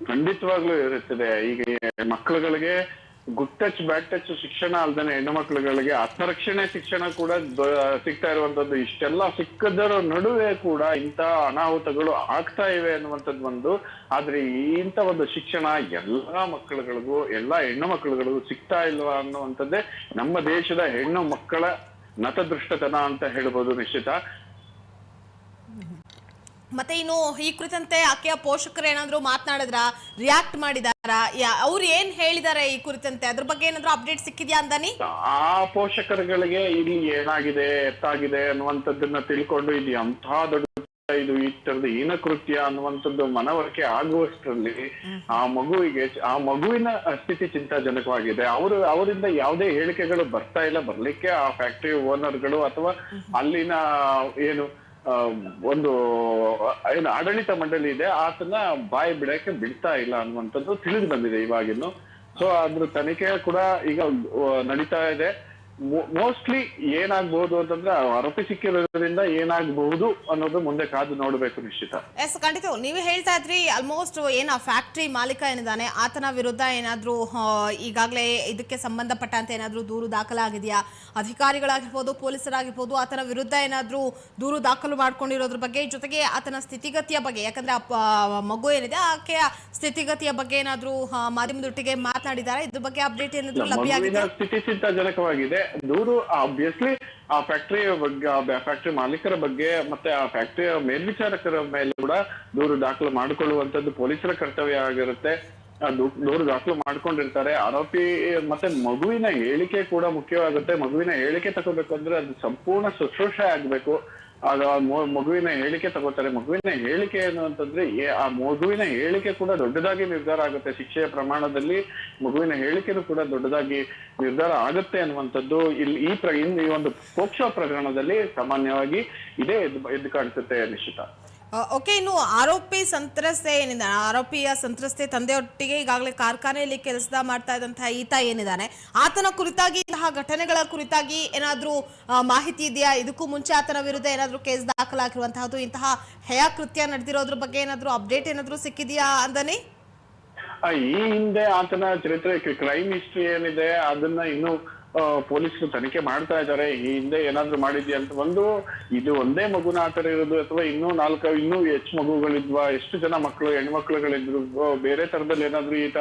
ಖಂಡಿತವಾಗ್ಲೂ ಇರುತ್ತದೆ. ಈಗ ಮಕ್ಕಳುಗಳಿಗೆ ಗುಡ್ ಟಚ್, ಬ್ಯಾಡ್ ಟಚ್ ಶಿಕ್ಷಣ ಅಲ್ದೇನೆ ಹೆಣ್ಣು ಮಕ್ಕಳುಗಳಿಗೆ ಆತ್ಮರಕ್ಷಣೆ ಶಿಕ್ಷಣ ಕೂಡ ಸಿಗ್ತಾ ಇರುವಂತದ್ದು ಇಷ್ಟೆಲ್ಲ ಸಿಕ್ಕದರ ನಡುವೆ ಕೂಡ ಇಂಥ ಅನಾಹುತಗಳು ಆಗ್ತಾ ಇವೆ ಅನ್ನುವಂಥದ್ದು ಒಂದು. ಆದ್ರೆ ಇಂಥ ಒಂದು ಶಿಕ್ಷಣ ಎಲ್ಲಾ ಮಕ್ಕಳುಗಳಿಗೂ, ಎಲ್ಲಾ ಹೆಣ್ಣು ಮಕ್ಕಳುಗಳಿಗೂ ಸಿಗ್ತಾ ಇಲ್ವಾ ಅನ್ನುವಂಥದ್ದೇ ನಮ್ಮ ದೇಶದ ಹೆಣ್ಣು ಮಕ್ಕಳ ನತದೃಷ್ಟತನ ಅಂತ ಹೇಳ್ಬೋದು ನಿಶ್ಚಿತ. ಮತ್ತೆ ಇನ್ನು ಈ ಕುರಿತಂತೆ ಆಕೆಯ ಪೋಷಕರು ಏನಾದ್ರು ಮಾತನಾಡಿದ್ರ? ರಿಯಾಕ್ಟ್ ಮಾಡಿದಾರ? ಅವ್ರು ಏನ್ ಹೇಳಿದಾರೆ ಈ ಕುರಿತಂತೆ? ಅದ್ರ ಬಗ್ಗೆ ಏನಾದ್ರು ಅಪ್ಡೇಟ್ ಸಿಕ್ಕಿದ್ಯಾ ಅಂದಾನಿ? ಆ ಪೋಷಕರುಗಳಿಗೆ ಇಲ್ಲಿ ಏನಾಗಿದೆ ಎತ್ತಾಗಿದೆ ಅನ್ನುವಂಥದ್ದನ್ನ ತಿಳ್ಕೊಂಡು ಇದು ಎಂಥ ದೊಡ್ಡ ಇದು ಈ ತರದ ಏನ ಕೃತ್ಯ ಅನ್ನುವಂಥದ್ದು ಮನವರಿಕೆ ಆಗುವಷ್ಟರಲ್ಲಿ ಆ ಮಗುವಿಗೆ ಆ ಮಗುವಿನ ಸ್ಥಿತಿ ಚಿಂತಾಜನಕವಾಗಿದೆ. ಅವರು ಅವರಿಂದ ಯಾವುದೇ ಹೇಳಿಕೆಗಳು ಬರ್ತಾ ಇಲ್ಲ. ಬರ್ಲಿಕ್ಕೆ ಆ ಫ್ಯಾಕ್ಟರಿ ಓನರ್ಗಳು ಅಥವಾ ಅಲ್ಲಿನ ಏನು ಒಂದು, ಏನು ಆಡಳಿತ ಮಂಡಳಿ ಇದೆ, ಆತನ ಬಾಯಿ ಬಿಡಕ್ಕೆ ಬಿಡ್ತಾ ಇಲ್ಲ ಅನ್ನುವಂಥದ್ದು ತಿಳಿದು ಬಂದಿದೆ ಇವಾಗಿನ್ನು. ಸೊ ಅದ್ರ ತನಿಖೆ ಕೂಡ ಈಗ ನಡೀತಾ ಇದೆ. ಮೋಸ್ಟ್ಲಿ ಏನಾಗಬಹುದು ಅಂತಂದ್ರೆ ಆರೋಪಿ ಸಿಕ್ಕಿರೋದ್ರಿಂದ ಏನಾಗಬಹುದು ಅನ್ನೋದು ಮುಂದೆ ಕಾದು ನೋಡಬೇಕು ನಿಶ್ಚಿತ. ಎಸ್ ಖಂಡಿತ. ನೀವು ಹೇಳ್ತಾ ಇದ್ರಿ ಆಲ್ಮೋಸ್ಟ್ ಏನ ಫ್ಯಾಕ್ಟ್ರಿ ಮಾಲೀಕ ಏನಿದಾನೆ ಆತನ ವಿರುದ್ಧ ಏನಾದ್ರೂ ಈಗಾಗಲೇ ಇದಕ್ಕೆ ಸಂಬಂಧಪಟ್ಟಂತೆ ಏನಾದ್ರೂ ದೂರು ದಾಖಲಾಗಿದೆಯಾ? ಅಧಿಕಾರಿಗಳಾಗಿರ್ಬೋದು ಪೊಲೀಸರಾಗಿರ್ಬೋದು ಆತನ ವಿರುದ್ಧ ಏನಾದ್ರೂ ದೂರು ದಾಖಲು ಮಾಡ್ಕೊಂಡಿರೋದ್ರ ಬಗ್ಗೆ ಜೊತೆಗೆ ಆತನ ಸ್ಥಿತಿಗತಿಯ ಬಗ್ಗೆ ಯಾಕಂದ್ರೆ ಮಗು ಏನಿದೆ ಆಕೆಯ ಸ್ಥಿತಿಗತಿಯ ಬಗ್ಗೆ ಏನಾದ್ರೂ ಮಾಧ್ಯಮದೊಟ್ಟಿಗೆ ಮಾತನಾಡಿದ್ದಾರೆ ಇದ್ರ ಬಗ್ಗೆ ಅಪ್ಡೇಟ್ ಏನಾದ್ರೂ ಲಭ್ಯ ಆಗಿದೆ ಸ್ಥಿತಿ ಚಿಂತಾಜನಕವಾಗಿದೆ. ದೂರು ಆಬ್ವಿಯಸ್ಲಿ ಆ ಫ್ಯಾಕ್ಟರಿ ಬಗ್ಗೆ ಫ್ಯಾಕ್ಟರಿ ಮಾಲೀಕರ ಬಗ್ಗೆ ಮತ್ತೆ ಆ ಫ್ಯಾಕ್ಟರಿಯ ಮೇಲ್ವಿಚಾರಕರ ಮೇಲೆ ಕೂಡ ದೂರು ದಾಖಲು ಮಾಡಿಕೊಳ್ಳುವಂತದ್ದು ಪೊಲೀಸರ ಕರ್ತವ್ಯ ಆಗಿರುತ್ತೆ. ದೂರು ದಾಖಲು ಮಾಡ್ಕೊಂಡಿರ್ತಾರೆ. ಆರೋಪಿ ಮತ್ತೆ ಮಗುವಿನ ಹೇಳಿಕೆ ಕೂಡ ಮುಖ್ಯವಾಗುತ್ತೆ. ಮಗುವಿನ ಹೇಳಿಕೆ ತಗೋಬೇಕು ಅಂದ್ರೆ ಅದು ಸಂಪೂರ್ಣ ಶುಶ್ರೂಷೆ ಆಗ್ಬೇಕು. ಆಗ ಆ ಮಗುವಿನ ಹೇಳಿಕೆ ತಗೋತಾರೆ. ಮಗುವಿನ ಹೇಳಿಕೆ ಏನು ಅಂತಂದ್ರೆ ಆ ಮಗುವಿನ ಹೇಳಿಕೆ ಕೂಡ ದೊಡ್ಡದಾಗಿ ನಿರ್ಧಾರ ಆಗುತ್ತೆ. ಶಿಕ್ಷೆಯ ಪ್ರಮಾಣದಲ್ಲಿ ಮಗುವಿನ ಹೇಳಿಕೆನೂ ಕೂಡ ದೊಡ್ಡದಾಗಿ ನಿರ್ಧಾರ ಆಗುತ್ತೆ ಅನ್ನುವಂಥದ್ದು ಇಲ್ಲಿ ಈ ಪ್ರ ಈ ಒಂದು ಪೋಕ್ಷ ಪ್ರಕರಣದಲ್ಲಿ ಸಾಮಾನ್ಯವಾಗಿ ಇದೇ ಎದ್ದು ಎದ್ದು ಕಾಣಿಸುತ್ತೆ ನಿಶ್ಚಿತ. ಓಕೆ ಇನ್ನು ಆರೋಪಿ ಸಂತ್ರಸ್ತೆ ಏನಿದೆ ಆರೋಪಿಯ ಸಂತ್ರಸ್ತೆ ತಂದೆಯೊಟ್ಟಿಗೆ ಈಗಾಗಲೇ ಕಾರ್ಖಾನೆಯಲ್ಲಿ ಕೆಲಸ ಮಾಡ್ತಾ ಇದ್ದಂತಹ ಈತ ಏನಿದ್ದಾನೆ? ಆತನ ಕುರಿತಾಗಿ ಇಂತಹ ಘಟನೆಗಳ ಕುರಿತಾಗಿ ಏನಾದರೂ ಮಾಹಿತಿ ಇದೆಯಾ? ಇದಕ್ಕೂ ಮುಂಚೆ ಆತನ ವಿರುದ್ಧ ಏನಾದರೂ ಕೇಸ್ ದಾಖಲಾಗಿರುವಂತಹದ್ದು, ಇಂತಹ ಹೆಯ ಕೃತ್ಯ ನಡೆದಿರೋದ್ರ ಬಗ್ಗೆ ಏನಾದರೂ ಅಪ್ಡೇಟ್ ಏನಾದರೂ ಸಿಕ್ಕಿದೆಯಾ ಅಂದನಿ? ಈ ಹಿಂದೆ ಆತನ ಚರಿತ್ರೆ ಕ್ರೈಮ್ ಹಿಸ್ಟ್ರಿ ಏನಿದೆ, ಅದನ್ನ ಇನ್ನು ಪೊಲೀಸರು ತನಿಖೆ ಮಾಡ್ತಾ ಇದ್ದಾರೆ. ಈ ಹಿಂದೆ ಏನಾದ್ರು ಮಾಡಿದ್ಯಾ ಅಂತ ಒಂದು ಇದು ಒಂದೇ ಮಗುನ ಆತರ ಇರೋದು ಅಥವಾ ಇನ್ನೂ ನಾಲ್ಕು, ಇನ್ನೂ ಹೆಚ್ಚು ಮಗುಗಳಿದ್ವಾ, ಎಷ್ಟು ಜನ ಮಕ್ಕಳು ಹೆಣ್ಮಕ್ಳುಗಳಿದ್ರು ಬೇರೆ ತರದಲ್ಲಿ ಏನಾದ್ರು ಈತ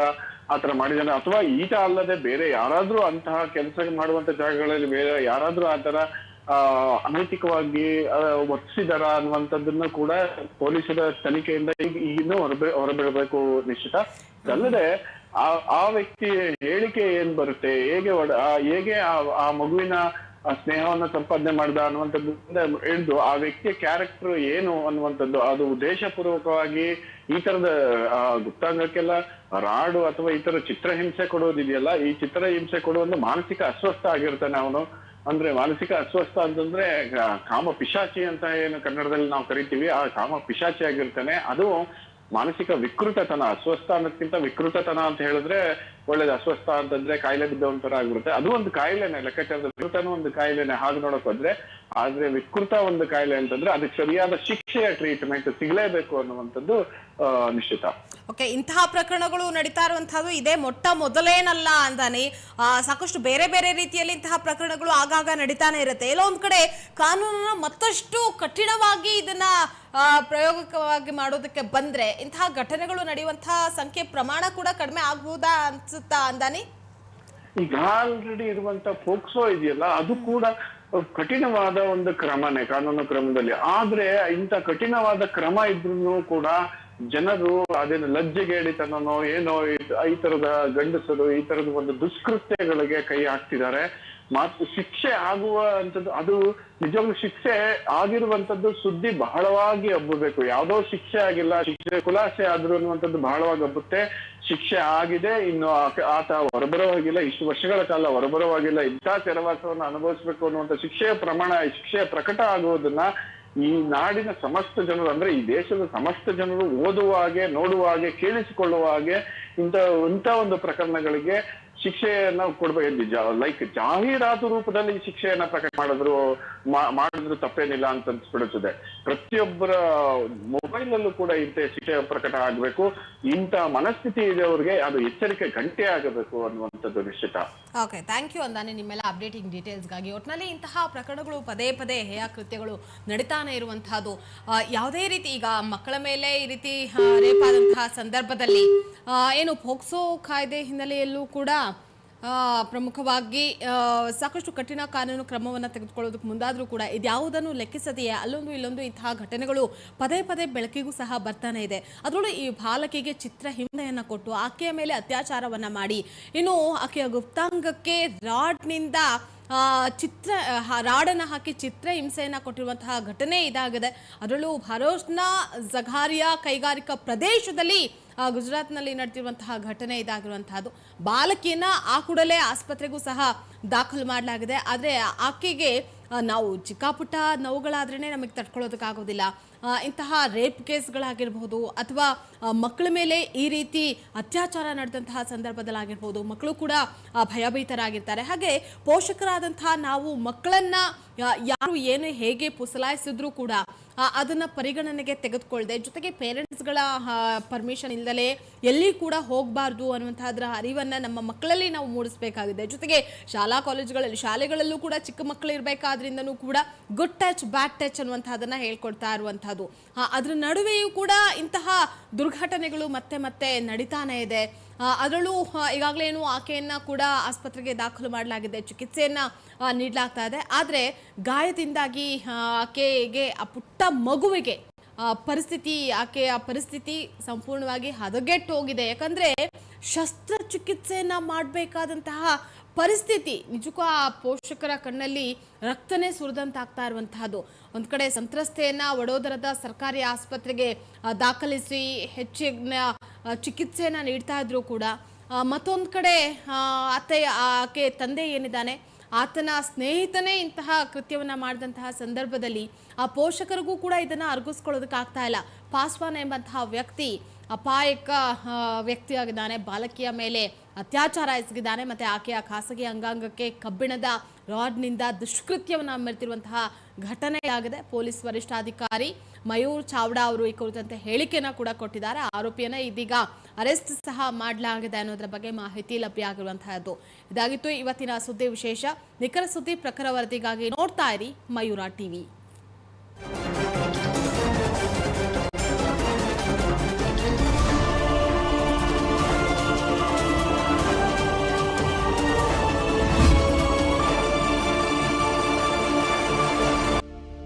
ಆತರ ಮಾಡಿದಾನೆ ಅಥವಾ ಈತ ಅಲ್ಲದೆ ಬೇರೆ ಯಾರಾದ್ರೂ ಅಂತಹ ಕೆಲಸ ಮಾಡುವಂತ ಜಾಗಗಳಲ್ಲಿ ಬೇರೆ ಯಾರಾದ್ರೂ ಆತರ ಅನೈತಿಕವಾಗಿ ವರ್ತಿಸಿದಾರ ಅನ್ನುವಂಥದ್ದನ್ನು ಕೂಡ ಪೊಲೀಸರ ತನಿಖೆಯಿಂದ ಇನ್ನೂ ಹೊರಬಿ ಹೊರಬೀಳಬೇಕು ನಿಶ್ಚಿತ. ಅಲ್ಲದೆ ಆ ಆ ವ್ಯಕ್ತಿ ಹೇಳಿಕೆ ಏನ್ ಬರುತ್ತೆ? ಹೇಗೆ ಒಡ ಹೇಗೆ ಆ- ಮಗುವಿನ ಸ್ನೇಹವನ್ನ ಸಂಪಾದನೆ ಮಾಡ್ದ ಅನ್ನುವಂಥದ್ದು ಹಿಡಿದು ಆ ವ್ಯಕ್ತಿಯ ಕ್ಯಾರೆಕ್ಟರ್ ಏನು ಅನ್ನುವಂಥದ್ದು, ಅದು ಉದ್ದೇಶಪೂರ್ವಕವಾಗಿ ಈ ತರದ ಗುಪ್ತಾಂಗಕ್ಕೆಲ್ಲ ರಾಡು ಅಥವಾ ಈ ತರ ಚಿತ್ರಹಿಂಸೆ ಕೊಡೋದಿದೆಯಲ್ಲ, ಈ ಚಿತ್ರಹಿಂಸೆ ಕೊಡುವ ಮಾನಸಿಕ ಅಸ್ವಸ್ಥ ಆಗಿರ್ತಾನೆ ಅವನು. ಅಂದ್ರೆ ಮಾನಸಿಕ ಅಸ್ವಸ್ಥ ಅಂತಂದ್ರೆ ಕಾಮ ಪಿಶಾಚಿ ಅಂತ ಏನು ಕನ್ನಡದಲ್ಲಿ ನಾವು ಕರಿತೀವಿ, ಆ ಕಾಮ ಪಿಶಾಚಿ ಆಗಿರ್ತಾನೆ. ಅದು ಮಾನಸಿಕ ವಿಕೃತತನ ಅಸ್ವಸ್ಥ ಅನ್ನೋದ್ಕಿಂತ ವಿಕೃತತನ ಅಂತ ಹೇಳಿದ್ರೆ ಒಳ್ಳೇದು. ಅಸ್ವಸ್ಥ ಅಂತಂದ್ರೆ ಕಾಯಿಲೆ ಬಿದ್ದವಂತರ ಆಗ್ಬಿಡುತ್ತೆ ಅದು ಒಂದು ಕಾಯಿಲೆನೆ, ಲೆಕ್ಕಾಚಾರದ ವಿಕೃತನೂ ಒಂದು ಕಾಯಿಲೆನೆ. ಹಾಗೆ ನೋಡಕ್ ಹೋದ್ರೆ, ಆದ್ರೆ ವಿಕೃತ ಒಂದು ಕಾಯಿಲೆ ಅಂತಂದ್ರೆ, ಅದಕ್ಕೆ ಸರಿಯಾದ ಶಿಕ್ಷೆಯ ಟ್ರೀಟ್ಮೆಂಟ್ ಸಿಗಲೇಬೇಕು ಅನ್ನುವಂಥದ್ದು ನಿಶ್ಚಿತ. ಓಕೆ ಇಂತಹ ಪ್ರಕರಣಗಳು ನಡೀತಾ ಇರುವಂತಹದ್ದು ಇದೇ ಮೊಟ್ಟ ಮೊದಲೇನಲ್ಲ ಅಂದಾನೆ. ಆ, ಸಾಕಷ್ಟು ಬೇರೆ ಬೇರೆ ರೀತಿಯಲ್ಲಿ ಇಂತಹ ಪ್ರಕರಣಗಳು ಆಗಾಗ ನಡೀತಾನೆ ಇರುತ್ತೆ. ಎಲ್ಲೋ ಒಂದ್ ಕಡೆ ಕಾನೂನನ್ನ ಮತ್ತಷ್ಟು ಕಠಿಣವಾಗಿ ಇದನ್ನ ಆ, ಪ್ರಯೋಗವಾಗಿ ಮಾಡೋದಕ್ಕೆ ಬಂದ್ರೆ ಇಂತಹ ಘಟನೆಗಳು ನಡೆಯುವಂತಹ ಸಂಖ್ಯೆ ಪ್ರಮಾಣ ಕೂಡ ಕಡಿಮೆ ಆಗ್ಬಹುದಾ ಅನ್ಸುತ್ತಾ ಅಂದಾನಿ? ಈಗ ಆಲ್ರೆಡಿ ಇರುವಂತ ಫೋಕ್ಸೋ ಇದೆಯಲ್ಲ ಅದು ಕೂಡ ಕಠಿಣವಾದ ಒಂದು ಕ್ರಮನೇ ಕಾನೂನು ಕ್ರಮದಲ್ಲಿ. ಆದ್ರೆ ಇಂಥ ಕಠಿಣವಾದ ಕ್ರಮ ಇದ್ರೂ ಕೂಡ ಜನರು ಅದೇನು ಲಜ್ಜೆಗೇಡಿತನೋ ಏನೋ ಈ- ತರದ ಗಂಡಸರು, ಈ ತರದ ಒಂದು ದುಷ್ಕೃತ್ಯಗಳಿಗೆ ಕೈ ಹಾಕ್ತಿದ್ದಾರೆ. ಮತ್ತು ಶಿಕ್ಷೆ ಆಗುವ ಅಂತದ್ದು ಅದು ನಿಜವಾಗ್ಲೂ ಶಿಕ್ಷೆ ಆಗಿರುವಂತದ್ದು ಸುದ್ದಿ ಬಹಳವಾಗಿ ಹಬ್ಬಬೇಕು. ಯಾವ್ದೋ ಶಿಕ್ಷೆ ಆಗಿಲ್ಲ, ಶಿಕ್ಷೆ ಕುಲಾಸೆ ಆದ್ರು ಅನ್ನುವಂಥದ್ದು ಬಹಳವಾಗಿ ಹಬ್ಬುತ್ತೆ. ಶಿಕ್ಷೆ ಆಗಿದೆ, ಇನ್ನು ಆತ- ಆತ ಹೊರಬರೋ ಹಾಗಿಲ್ಲ, ಇಷ್ಟು ವರ್ಷಗಳ ಕಾಲ ಹೊರಬರೋವಾಗಿಲ್ಲ ಇಂಥ ಸೆರವಾಸವನ್ನು ಅನುಭವಿಸ್ಬೇಕು ಅನ್ನುವಂಥ ಶಿಕ್ಷೆಯ ಪ್ರಮಾಣ ಶಿಕ್ಷೆ ಪ್ರಕಟ ಆಗುವುದನ್ನ ಈ ನಾಡಿನ ಸಮಸ್ತ ಜನರು, ಅಂದ್ರೆ ಈ ದೇಶದ ಸಮಸ್ತ ಜನರು ಓದುವ ಹಾಗೆ, ನೋಡುವ ಹಾಗೆ, ಕೇಳಿಸಿಕೊಳ್ಳುವ ಹಾಗೆ ಇಂಥ ಇಂಥ ಒಂದು ಪ್ರಕರಣಗಳಿಗೆ ಶಿಕ್ಷೆಯನ್ನ ಕೊಡ್ಬೇಕು ಲೈಕ್ ಜಾಹೀರಾತು ರೂಪದಲ್ಲಿ ಶಿಕ್ಷೆಯನ್ನ ಪ್ರಕಟ ಮಾಡಿದ್ರು ಮಾಡಿದ್ರು ತಪ್ಪೇನಿಲ್ಲ ಅಂತ ಅನ್ಸ್ಬಿಡುತ್ತದೆ. ಪ್ರತಿಯೊಬ್ಬರ ಮೊಬೈಲ್ ಅಲ್ಲೂ ಕೂಡ ಇಂಥ ಶಿಕ್ಷೆ ಪ್ರಕಟ ಆಗಬೇಕು. ಇಂಥ ಮನಸ್ಥಿತಿ ಇದೆಯವ್ರಿಗೆ ಅದು ಎಚ್ಚರಿಕೆ ಗಂಟೆ ಆಗಬೇಕು ಅನ್ನುವಂಥದ್ದು ನಿಶ್ಚಿತ. ಓಕೆ ಥ್ಯಾಂಕ್ ಯು ಅಂದಾನೆ ನಿಮ್ಮೆಲ್ಲ ಅಪ್ಡೇಟಿಂಗ್ ಡೀಟೇಲ್ಸ್ಗಾಗಿ ಒಟ್ಟಿನಲ್ಲಿ ಇಂತಹ ಪ್ರಕರಣಗಳು ಪದೇ ಪದೇ ಹೇಯ ಕೃತ್ಯಗಳು ನಡೀತಾನೆ ಇರುವಂತಹದ್ದು ಯಾವುದೇ ರೀತಿ ಈಗ ಮಕ್ಕಳ ಮೇಲೆ ಈ ರೀತಿ ರೇಪ್ ಆದಂತಹ ಸಂದರ್ಭದಲ್ಲಿ ಏನು ಪೋಕ್ಸೋ ಕಾಯ್ದೆ ಹಿನ್ನೆಲೆಯಲ್ಲೂ ಕೂಡ ಪ್ರಮುಖವಾಗಿ ಸಾಕಷ್ಟು ಕಠಿಣ ಕಾನೂನು ಕ್ರಮವನ್ನು ತೆಗೆದುಕೊಳ್ಳೋದಕ್ಕೆ ಮುಂದಾದರೂ ಕೂಡ ಇದ್ಯಾವುದನ್ನು ಲೆಕ್ಕಿಸದೆಯೇ? ಅಲ್ಲೊಂದು ಇಲ್ಲೊಂದು ಇಂತಹ ಘಟನೆಗಳು ಪದೇ ಪದೇ ಬೆಳಕಿಗೂ ಸಹ ಬರ್ತಾನೆ ಇದೆ. ಅದರಲ್ಲೂ ಈ ಬಾಲಕಿಗೆ ಚಿತ್ರ ಹಿಂಸೆಯನ್ನು ಕೊಟ್ಟು ಆಕೆಯ ಮೇಲೆ ಅತ್ಯಾಚಾರವನ್ನು ಮಾಡಿ. ಇನ್ನು ಆಕೆಯ ಗುಪ್ತಾಂಗಕ್ಕೆ ರಾಡ್ನಿಂದ ಚಿತ್ರ ರಾಡನ್ನು ಹಾಕಿ ಚಿತ್ರ ಹಿಂಸೆಯನ್ನು ಕೊಟ್ಟಿರುವಂತಹ ಘಟನೆ ಇದಾಗಿದೆ. ಅದರಲ್ಲೂ ಭರೋಸ್ನ ಜಘಾರಿಯಾ ಕೈಗಾರಿಕಾ ಪ್ರದೇಶದಲ್ಲಿ ಗುಜರಾತ್ನಲ್ಲಿ ನಡೆದಿರುವಂತಹ ಘಟನೆ ಇದಾಗಿರುವಂತಹದ್ದು. ಬಾಲಕಿಯನ್ನ ಆ ಕೂಡಲೇ ಆಸ್ಪತ್ರೆಗೂ ಸಹ ದಾಖಲು ಮಾಡಲಾಗಿದೆ. ಆದರೆ ಆಕೆಗೆ ನಾವು ಚಿಕ್ಕಾಪುಟ್ಟ ನೋವುಗಳಾದ್ರೇ ನಮಗೆ ತಡ್ಕೊಳ್ಳೋದಕ್ಕಾಗೋದಿಲ್ಲ ಇಂತಹ ರೇಪ್ ಕೇಸ್ಗಳಾಗಿರ್ಬೋದು ಅಥವಾ ಮಕ್ಕಳ ಮೇಲೆ ಈ ರೀತಿ ಅತ್ಯಾಚಾರ ನಡೆದಂತಹ ಸಂದರ್ಭದಲ್ಲಾಗಿರ್ಬೋದು, ಮಕ್ಕಳು ಕೂಡ ಭಯಭೀತರಾಗಿರ್ತಾರೆ. ಹಾಗೆ ಪೋಷಕರಾದಂತಹ ನಾವು ಮಕ್ಕಳನ್ನ ಯಾರು ಏನು ಹೇಗೆ ಪುಸಲಾಯಿಸಿದ್ರು ಕೂಡ ಅದನ್ನ ಪರಿಗಣನೆಗೆ ತೆಗೆದುಕೊಳ್ಳದೆ ಜೊತೆಗೆ ಪೇರೆಂಟ್ಸ್ಗಳ ಪರ್ಮಿಷನ್ ಇಲ್ಲದಲೇ ಎಲ್ಲಿ ಕೂಡ ಹೋಗಬಾರ್ದು ಅನ್ನುವಂತಹದ್ರ ಅರಿವನ್ನ ನಮ್ಮ ಮಕ್ಕಳಲ್ಲಿ ನಾವು ಮೂಡಿಸಬೇಕಾಗಿದೆ. ಜೊತೆಗೆ ಶಾಲಾ ಕಾಲೇಜುಗಳಲ್ಲಿ, ಶಾಲೆಗಳಲ್ಲೂ ಕೂಡ ಚಿಕ್ಕ ಮಕ್ಕಳು ಇರಬೇಕಾದ್ರಿಂದನೂ ಕೂಡ ಗುಡ್ ಟಚ್ ಬ್ಯಾಡ್ ಟಚ್ ಅನ್ನುವಂಥದ್ದನ್ನು ಹೇಳ್ಕೊಡ್ತಾ ಇರುವಂತಹದ್ದು ಆ, ಅದ್ರ ನಡುವೆಯೂ ಕೂಡ ಇಂತಹ ದುರ್ಘಟನೆಗಳು ಮತ್ತೆ ಮತ್ತೆ ನಡೀತಾನೆ ಇದೆ. ಅದರಲ್ಲೂ ಈಗಾಗಲೇ ಏನು ಆಕೆಯನ್ನ ಕೂಡ ಆಸ್ಪತ್ರೆಗೆ ದಾಖಲು ಮಾಡಲಾಗಿದೆ ಚಿಕಿತ್ಸೆಯನ್ನ ನೀಡಲಾಗ್ತಾ ಇದೆ. ಆದರೆ ಗಾಯದಿಂದಾಗಿ ಆಕೆಗೆ ಆ ಪುಟ್ಟ ಮಗುವಿಗೆ ಪರಿಸ್ಥಿತಿ ಆಕೆಯ ಪರಿಸ್ಥಿತಿ ಸಂಪೂರ್ಣವಾಗಿ ಹದಗೆಟ್ಟು ಹೋಗಿದೆ ಯಾಕಂದ್ರೆ ಶಸ್ತ್ರಚಿಕಿತ್ಸೆಯನ್ನ ಮಾಡಬೇಕಾದಂತಹ ಪರಿಸ್ಥಿತಿ. ನಿಜಕ್ಕೂ ಆ ಪೋಷಕರ ಕಣ್ಣಲ್ಲಿ ರಕ್ತನೇ ಸುರಿದಂತಾಗ್ತಾ ಇರುವಂತಹದ್ದು. ಒಂದು ಕಡೆ ಸಂತ್ರಸ್ತೆಯನ್ನು ವಡೋದರದ ಸರ್ಕಾರಿ ಆಸ್ಪತ್ರೆಗೆ ದಾಖಲಿಸಿ ಹೆಚ್ಚಿನ ಚಿಕಿತ್ಸೆಯನ್ನು ನೀಡ್ತಾ ಇದ್ರು ಕೂಡ ಮತ್ತೊಂದು ಕಡೆ ಅತ್ತೆ ಆಕೆ ತಂದೆ ಏನಿದ್ದಾನೆ, ಆತನ ಸ್ನೇಹಿತನೇ ಇಂತಹ ಕೃತ್ಯವನ್ನ ಮಾಡಿದಂತಹ ಸಂದರ್ಭದಲ್ಲಿ ಆ ಪೋಷಕರಿಗೂ ಕೂಡ ಇದನ್ನ ಅರ್ಗಿಸ್ಕೊಳ್ಳೋದಕ್ಕಾಗ್ತಾ ಇಲ್ಲ. ಪಾಸ್ವಾನ್ ಎಂಬಂತಹ ವ್ಯಕ್ತಿ ಅಪಾಯಕ ವ್ಯಕ್ತಿಯಾಗಿದ್ದಾನೆ. ಬಾಲಕಿಯ ಮೇಲೆ ಅತ್ಯಾಚಾರ ಎಸಗಿದ್ದಾನೆ ಮತ್ತೆ ಆಕೆಯ ಖಾಸಗಿ ಅಂಗಾಂಗಕ್ಕೆ ಕಬ್ಬಿಣದ ರಾಡ್ನಿಂದ ದುಷ್ಕೃತ್ಯವನ್ನು ಮೆರೆತಿರುವಂತಹ ಘಟನೆಯಾಗಿದೆ. ಪೊಲೀಸ್ ವರಿಷ್ಠಾಧಿಕಾರಿ ಮಯೂರ್ ಚಾವ್ಡಾ ಅವರು ಈ ಕುರಿತಂತೆ ಹೇಳಿಕೆಯನ್ನು ಕೂಡ ಕೊಟ್ಟಿದ್ದಾರೆ. ಆರೋಪಿಯನ್ನ ಇದೀಗ ಅರೆಸ್ಟ್ ಸಹ ಮಾಡಲಾಗಿದೆ ಅನ್ನೋದರ ಬಗ್ಗೆ ಮಾಹಿತಿ ಲಭ್ಯ ಆಗಿರುವಂತಹದ್ದು. ಇದಾಗಿತ್ತು ಇವತ್ತಿನ ಸುದ್ದಿ ವಿಶೇಷ. ನಿಖರ ಸುದ್ದಿ ಪ್ರಖರ ವರದಿಗಾಗಿ ನೋಡ್ತಾ ಇರಿ ಮಯೂರ ಟಿವಿ.